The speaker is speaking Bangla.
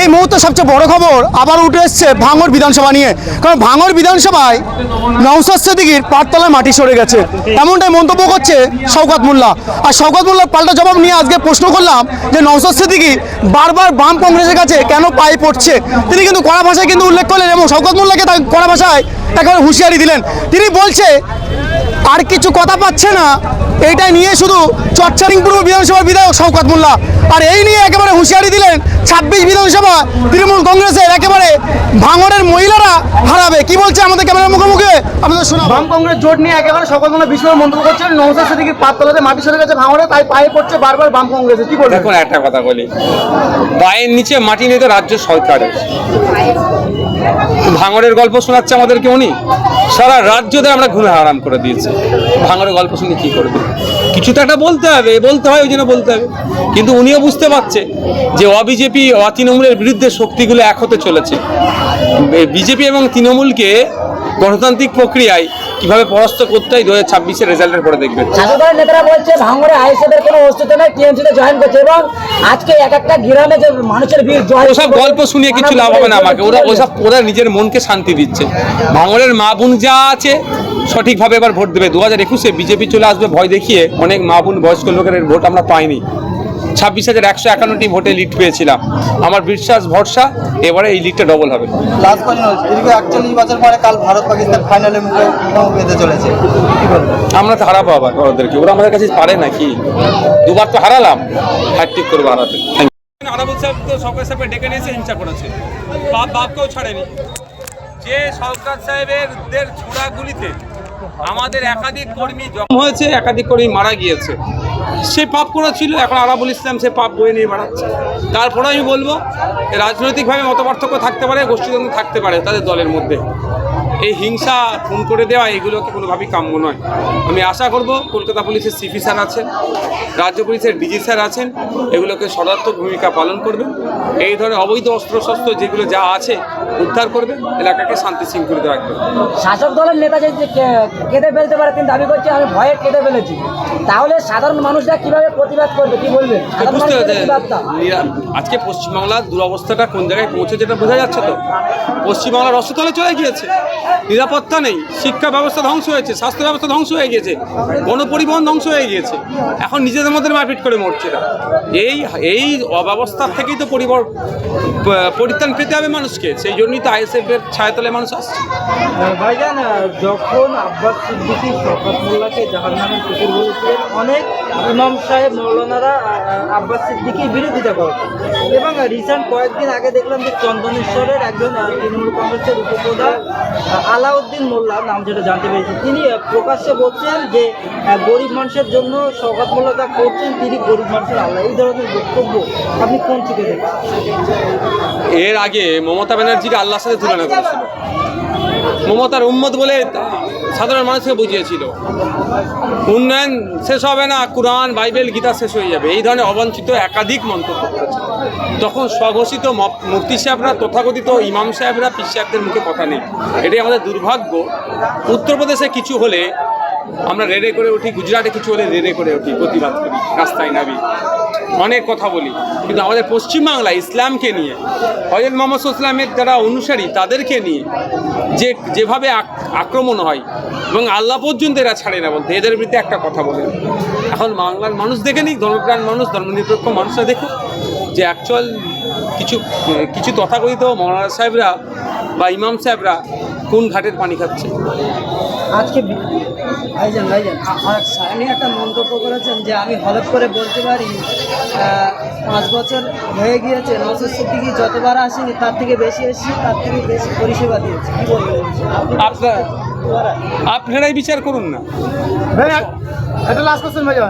এই মুহূর্তে সবচেয়ে বড় খবর আবার উঠে এসছে ভাঙর বিধানসভা নিয়ে। কারণ ভাঙর বিধানসভায় নওসাদ সিদ্দিকির পাঠতলায় মাটি সরে গেছে। এমনটাই মন্তব্য করছে শওকত মোল্লা। আর শওকত মোল্লার পাল্টা জবাব নিয়ে আজকে প্রশ্ন করলাম যে নওসাদ সিদ্দিকি বারবার বাম কংগ্রেসের কাছে কেন পায়ে পড়ছে? তিনি কিন্তু কড়া ভাষায় কিন্তু উল্লেখ করলেন এবং শওকত মোল্লাকে তার কড়া ভাষায় একেবারে হুঁশিয়ারি দিলেন। তিনি বলছে, আর কিছু কথা পাচ্ছে না এইটা নিয়ে শুধু চটচারিংপুর বিধানসভার বিধায়ক শওকত মোল্লা। আর এই নিয়ে একেবারে হুঁশিয়ারি দিলেন ছাব্বিশ বিধানসভা তৃণমূল কংগ্রেসের একেবারে ভাঙড়ের মহিলারা হারাবে। কি বলছে আমাদের ক্যামেরার মুখোমুখি? আপনাদের শোনা বাম কংগ্রেস জোট নিয়ে একেবারে শওকত মোল্লা বিস্ময় মন্তব্য করছেন। নৌসাদ সিদ্দিকির পাততলাতে মাটি সরে গেছে ভাঙড়ে তাই পায়ে পড়ছে বারবার বাম কংগ্রেসে কি বলবেন? দেখুন একটা কথা বলি। পায়ের নিচে মাটি নিয়ে তো রাজ্য সরকারের। ভাঙরের গল্প শোনাচ্ছে আমাদেরকে উনি। সারা রাজ্যদের আমরা ঘুরে হারাম করে দিয়েছি। ভাঙরের গল্প শুনে কি করবে কিছু তো একটা বলতে হবে, বলতে হয়, ওই জন্য বলতে হবে। কিন্তু উনিও বুঝতে পারছে যে অবিজেপি তৃণমূলের বিরুদ্ধে শক্তিগুলো এক হতে চলেছে। বিজেপি এবং তৃণমূলকে গণতান্ত্রিক প্রক্রিয়ায় কীভাবে পরাস্ত করতে হয় দু হাজার ছাব্বিশের রেজাল্টের পরে দেখবেন। শাসক দলের নেতারা বলছে ভাঙড়ে আইএসএফের কোনো অস্তিত্ব নেই টিএমসিতে জয়েন করছে এবং আজকে এক একটা গ্রামে যে মানুষের ভিড় জয় ওসব গল্প শুনিয়ে কিছু লাভ হবে না আমাকে। ওরা ওসব ওরা নিজের মনকে শান্তি দিচ্ছে। ভাঙড়ের মা বোন যা আছে সঠিকভাবে এবার ভোট দেবে। দু হাজার একুশে বিজেপি চলে আসবে ভয় দেখিয়ে অনেক মা বোন বয়স্ক লোকের ভোট আমরা পাইনি। ছাব্বিশ হাজার একশো একান্নটি ভোটে লিড পেয়েছিলাম। আমার বিশ্বাস ভরসা এবারে এই লিডটা ডবল হবে। লাস্ট ফাইনাল দীর্ঘ একচল্লিশ বছর পরে কাল ভারত পাকিস্তান ফাইনালের মুখে চলেছে। আমরা তো হারাবো আবার ওদেরকে। ওরা আমাদের কাছে পারে নাকি? দুবার তো হারালাম। হ্যাট্রিক করব হারাতে। আরাবুল সাহেব তো সরকার সাহেবকে ডেকে নিয়েছে হিংসা করেছে। বাপ বাপকেও ছাড়েনি। যে সরকার সাহেবের ছোড়াগুলিতে আমাদের একাধিক কর্মী জখম হয়েছে একাধিক কর্মী মারা গিয়েছে। সে পাপ করেছিল এখন আরাবুল ইসলাম সে পাপ বয়ে নিয়ে বেড়াচ্ছে। তারপরে আমি বলব রাজনৈতিকভাবে মতপার্থক্য থাকতে পারে, গোষ্ঠীদ্বন্দ্ব থাকতে পারে তাদের দলের মধ্যে। এই হিংসা, খুন করে দেওয়া, এগুলোকে কোনোভাবেই কাম্য নয়। আমি আশা করব, কলকাতা পুলিশের সিপি স্যার আছেন, রাজ্য পুলিশের ডিজি স্যার আছেন, এগুলোকে সদার্থক ভূমিকা পালন করবেন এই ধরনের অবৈধ অস্ত্রশস্ত্র যেগুলো যা আছে উদ্ধার করবেন এলাকাকে শান্তি শৃঙ্খলিত রাখবেন শাসক দলের নেতা যে কেঁদে ফেলতে পারে তিনি দাবি করছে আমি ভয়ে কেঁদে ফেলেছি। তাহলে সাধারণ মানুষরা কীভাবে প্রতিবাদ করবে? কি বুঝতে কি বার্তা? নিরা- আজকে পশ্চিমবাংলার দুরবস্থাটা কোন জায়গায় পৌঁছে যেটা বোঝা যাচ্ছে তো? পশ্চিমবাংলার রসতলে চলে গিয়েছে। নিরাপত্তা নেই শিক্ষা ব্যবস্থা ধ্বংস হয়েছে স্বাস্থ্য ব্যবস্থা ধ্বংস হয়ে গিয়েছে গণপরিবহন ধ্বংস হয়ে গিয়েছে। এখন নিজেদের মধ্যে মারপিট করে মরছে এরা। এই এই অব্যবস্থার থেকেই তো পরিবর পরিত্রাণ পেতে হবে মানুষকে সেই জন্যই তো আইএসএফ এর ছায়াতলে মানুষ আসছে। ভাইজান যখন আব্বাস সিদ্দিকী শওকত মোল্লাকে জাহান নামের কুকুর বলেছিলেন অনেক ইমাম সাহেব মৌলানারা আব্বাস সিদ্দিকির বিরোধিতা করেছেন এবং রিসেন্ট কয়েকদিন আগে দেখলাম যে চন্দনেশ্বরের একজন তৃণমূল কংগ্রেসের উপপ্রধান আলাউদ্দিন মোল্লা নাম যেটা জানতে পেরেছি তিনি প্রকাশ্যে বলছেন যে গরিব মানুষের জন্য শওকত মোল্লা যা করছেন তিনি গরিব মানুষের আল্লাহ। এই ধরনের বক্তব্য আপনি কোন চোখে দেখছেন? এর আগে মমতা ব্যানার্জিকে আল্লাহর সাথে তুলনা করেছিল মমতার উম্মত বলে সাধারণ মানুষকে বুঝিয়েছিল। উন্নয়ন শেষ হবে না কোরআন বাইবেল গীতা শেষ হয়ে যাবে। এই ধরনের অবাঞ্ছিত একাধিক মন্তব্য করেছে। তখন স্বঘোষিত মুফতি সাহেবরা তথাকথিত ইমাম সাহেবরা পীর সাহেবদের মুখে কথা নেই। এটাই আমাদের দুর্ভাগ্য। উত্তরপ্রদেশে কিছু হলে আমরা রেডে করে উঠি গুজরাটে কিছু হলে রেডে করে উঠি প্রতিবাদ করি রাস্তায় নামি। অনেক কথা বলি। কিন্তু আমাদের পশ্চিমবাংলা, ইসলামকে নিয়ে হজরত মোহাম্মদ ইসলামের যারা অনুসারী, তাদেরকে নিয়ে যে, যেভাবে আক- আক্রমণ হয় এবং আল্লাহ পর্যন্ত এরা ছাড়ে না বলতে, এদের বিরুদ্ধে একটা কথা বলে। এখন বাংলার মানুষ দেখে নিক, ধর্মপ্রাণ মানুষ, ধর্মনিরপেক্ষ মানুষরা দেখুক যে অ্যাকচুয়াল কিছু কিছু তথাকথিত মৌলানা সাহেবরা বা ইমাম সাহেবরা কোন ঘাটের পানি খাচ্ছে। আজকে ভাইজান ভাইজান আর সায়নী একটা মন্তব্য করেছেন যে আমি হলফ করে বলতে পারি পাঁচ বছর হয়ে গিয়েছে নসর সিদ্দিকি যতবার আসেনি তার থেকে বেশি এসেছি তার থেকে বেশি পরিষেবা দিয়েছি। কি বলবেন? আপনার আপনারাই বিচার করুন না। একটা লাস্ট কোশ্চেন ভাইয়া।